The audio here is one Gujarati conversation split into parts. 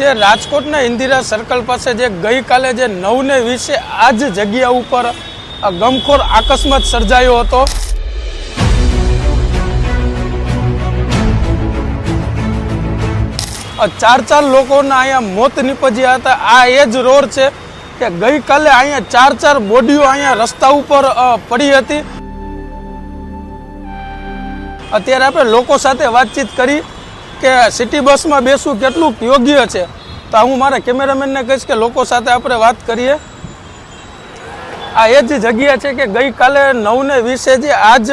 જે રાજકોટના ઇન્દિરા સર્કલ પાસે જે ગઈકાલે જે નવને વીસે આ જ જગ્યા ઉપર ગમખોર અકસ્માત સર્જાયો હતો. ચાર ચાર લોકોના અહીંયા મોત નીપજ્યા હતા. આ એ જ રોડ છે કે ગઈકાલે અહીંયા ચાર ચાર બોડીઓ અહીંયા રસ્તા ઉપર પડી હતી. અત્યારે આપણે લોકો સાથે વાતચીત કરી કે સિટી બસમાં બેસવું કેટલું યોગ્ય છે? તો હું મારા કેમેરામેનને કહીશ કે લોકો સાથે આપણે વાત કરીએ. આ એ જ જગ્યા છે કે ગઈકાલે નવને વીસે જે આ જ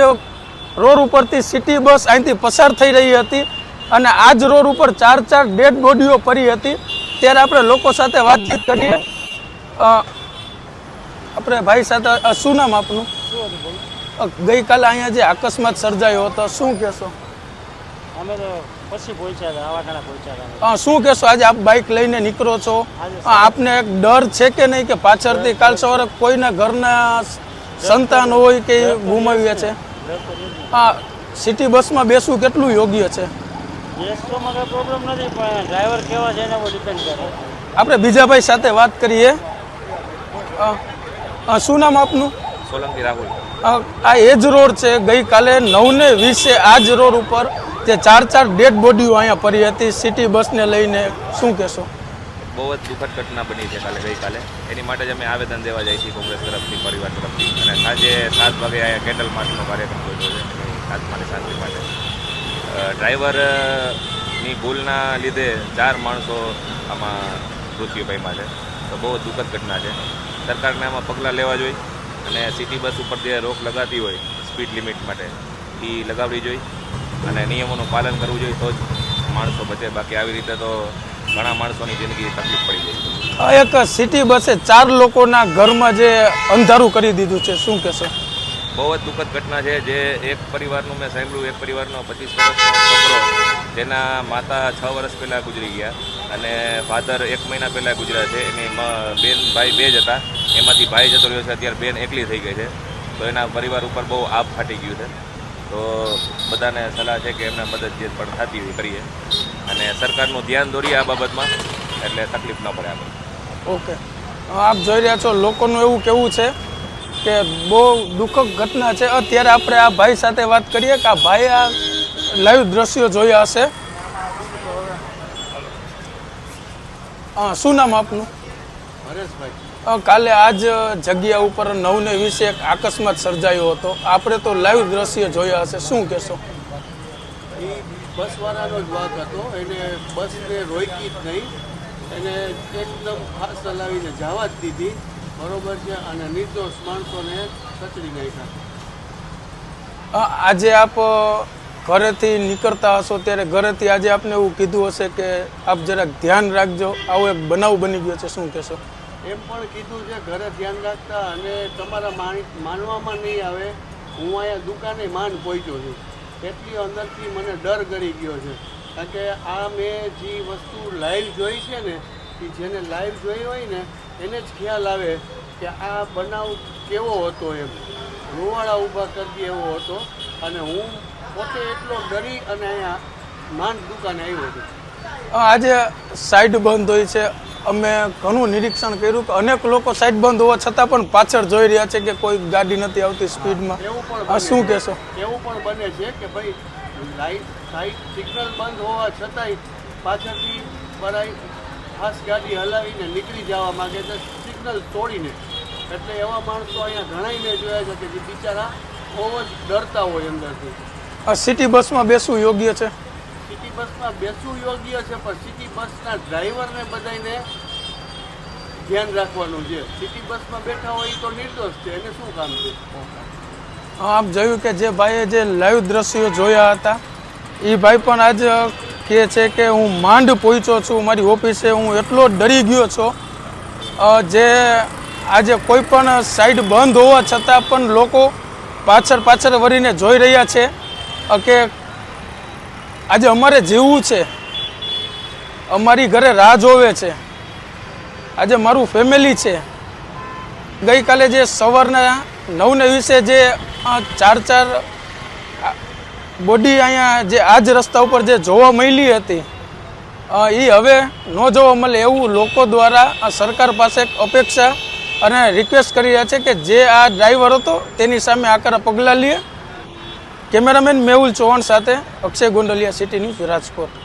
રોડ ઉપરથી સિટી બસ અહીંથી પસાર થઈ રહી હતી અને આ જ રોડ ઉપર ચાર ચાર ડેડ બોડીઓ પડી હતી. ત્યારે આપણે લોકો સાથે વાતચીત કરીએ. આપણે ભાઈ સાથે શું નામ આપનું? ગઈકાલે અહીંયા જે અકસ્માત સર્જાયો હતો, શું કહેશો? અમે પછી પહોંચ્યા હતા આવાટાણા પહોંચ્યા હતા. શું કહેશો? આજે આપ બાઇક લઈને નીકળો છો. આપને એક ડર છે કે નહીં કે પાછળથી કાલ સવારે કોઈના ઘરના સંતાન હોય કે ગુમાવીએ ગુમાવ્યા છે. હા સિટી બસમાં બેસવું કેટલું યોગ્ય છે? પ્રોબ્લેમ નથી પણ ડ્રાઈવર કેવા છે એના પર ડિપેન્ડ કરે. આપણે બીજા ભાઈ સાથે વાત કરીએ. શું નામ આપનું? સોલંકી રાહુલ. આ એ જ રોડ છે. ગઈકાલે નવને વીસે આ જ રોડ ઉપર જે ચાર ચાર ડેડ બોડીઓ અહીંયા પડી હતી. સિટી બસને લઈને શું કહેશો? બહુ જ દુઃખદ ઘટના બની છે કાલે, ગઈકાલે. એની માટે જ અમે આવેદન દેવા જાય છીએ કોંગ્રેસ તરફથી, પરિવાર તરફથી. અને સાંજે સાત વાગે અહીંયા કેન્ડલ માર્ચનો કાર્યક્રમ યોજ્યો છે. સાત આત્માની શાંતિ માટે. ડ્રાઈવરની ભૂલના લીધે ચાર માણસો આમાં મૃત્યુ પામ્યા છે. તો બહુ જ દુઃખદ ઘટના છે. સરકારને આમાં પગલાં લેવા જોઈએ. અને સિટી બસ ઉપર જે રોક લગાતી હોય સ્પીડ લિમિટ માટે એ લગાવવી જોઈએ. અને નિયમોનું પાલન કરવું જોઈએ તો જ માણસો બચે. બાકી આવી રીતે તો ઘણા માણસોની જિંદગી તકલીફ પડી જાય આ એક સિટી બસે ચાર લોકોના ઘરમાં જે અંધારું કરી દીધું છે શું કહેશો? બહુ જ દુઃખદ ઘટના છે જે એક પરિવારનું મેં સાંભળ્યું એક પરિવારનો પચીસ વર્ષનો છોકરો તેના માતા છ વર્ષ પહેલાં ગુજરી ગયા અને ફાધર એક મહિના પહેલાં ગુજર્યા છે. એની બેન ભાઈ બે જ હતા. એમાંથી ભાઈ જતો રહ્યો છે. અત્યારે બેન એકલી થઈ ગઈ છે. તો એના પરિવાર ઉપર બહુ આભ ફાટી ગયું છે. તો બધાને સલાહ છે કે એમને મદદ જે પણ થતી હોય કરીએ. અને સરકારનું ધ્યાન દોરીએ આ બાબતમાં એટલે તકલીફ ન પડે આપણે. ઓકે. આપ જોઈ રહ્યા છો લોકોનું એવું કેવું છે કે બહુ દુઃખદ ઘટના છે. અત્યારે આપણે આ ભાઈ સાથે વાત કરીએ કે આ ભાઈ આ લાઈવ દ્રશ્યો જોયા હશે. હા શું નામ આપનું? હરેશભાઈ. કાલે આ જ જગ્યા ઉપર નવને વીસે એક અકસ્માત સર્જાયો હતો. આપણે તો લાઈવ દ્રશ્ય જોયા હશે. શું કહેશો? એ બસવાળાનો જ વાંક હતો. એને બસને રોકી જ નહીં. એને એકદમ ખાસ ચલાવીને જવા જ દીધી. બરોબર છે. અને નિર્દોષ માણસોને કચડી નાખ્યા. આજે આપ ઘરેથી નીકળતા હશો ત્યારે ઘરેથી આજે આપને એવું કીધું હશે કે આપ જરાક ધ્યાન રાખજો. આવો એક બનાવ બની ગયો છે. શું કહેશો? એમ પણ કીધું છે, ઘરે ધ્યાન રાખતા અને તમારા માનવામાં નહીં આવે. હું અહીંયા દુકાને માન પહોંચ્યો છું. એટલી અંદરથી મને ડર ગળી ગયો છે. કારણ કે આ મેં જે વસ્તુ લાઈવ જોઈ છે ને, એ જેને લાઈવ જોઈ હોય ને, એને જ ખ્યાલ આવે કે આ બનાવ કેવો હતો એમ. રૂવાળા ઊભા કરી દે એવો હતો અને હું પોતે એટલો ડરી અને અહીંયા માંડ દુકાને આવ્યો છું. આજે સાઈડ બંધ હોય છે. અમે ઘણું નિરીક્ષણ કર્યું કે અનેક લોકો સાઈડ બંધ હોવા છતાં પણ પાછળ જોઈ રહ્યા છે કે કોઈ ગાડી નથી આવતી સ્પીડમાં. એવું પણ હા બને શું કહેશો એવું પણ બને છે કે ભાઈ લાઈટ સાઈડ સિગ્નલ બંધ હોવા છતાંય પાછળથી બરાઈ ખાસ ગાડી હલાવીને નીકળી જવા માગે છે સિગ્નલ તોડીને. એટલે એવા માણસો અહીંયા ઘણાય મેં જોયા છે કે જે બિચારા બહુ જ ડરતા હોય અંદરથી. આ સિટી બસમાં બેસવું યોગ્ય છે? સિટી બસમાં બેસવું યોગ્ય છે, પણ સિટી બસના ડ્રાઈવરને બધાને ધ્યાન રાખવાનું છે. સિટી બસમાં બેઠા હોય તો નિર્દોષ છે, એને શું કામ છે? આમ જોયું કે જે ભાઈએ જે લાઈવ દ્રશ્યો જોયા હતા એ ભાઈ પણ આજ કહે છે કે હું માંડ પહોંચ્યો છું, મારી ઓફિસે હું એટલો ડરી ગયો છું. જે આજે કોઈ પણ સાઈડ બંધ હોવા છતાં પણ લોકો પાછળ પાછળ વળીને જોઈ રહ્યા છે. કે આજે અમારે જીવવું છે. અમારી ઘરે રાહ જોવે છે. આજે મારું ફેમિલી છે. ગઈકાલે જે સવારના નવને વિશે જે ચાર ચાર બોડી અહીંયા જે આ જ રસ્તા ઉપર જે જોવા મળી હતી એ હવે ન જોવા મળે એવું લોકો દ્વારા સરકાર પાસે અપેક્ષા અને રિક્વેસ્ટ કરી રહ્યા છે કે જે આ ડ્રાઈવર હતો તેની સામે આકરા પગલાં લે. કેમેરામેન મેહુલ ચૌહાણ સાથે અક્ષય ગોંડલિયા સિટી ન્યૂઝ રાજકોટ.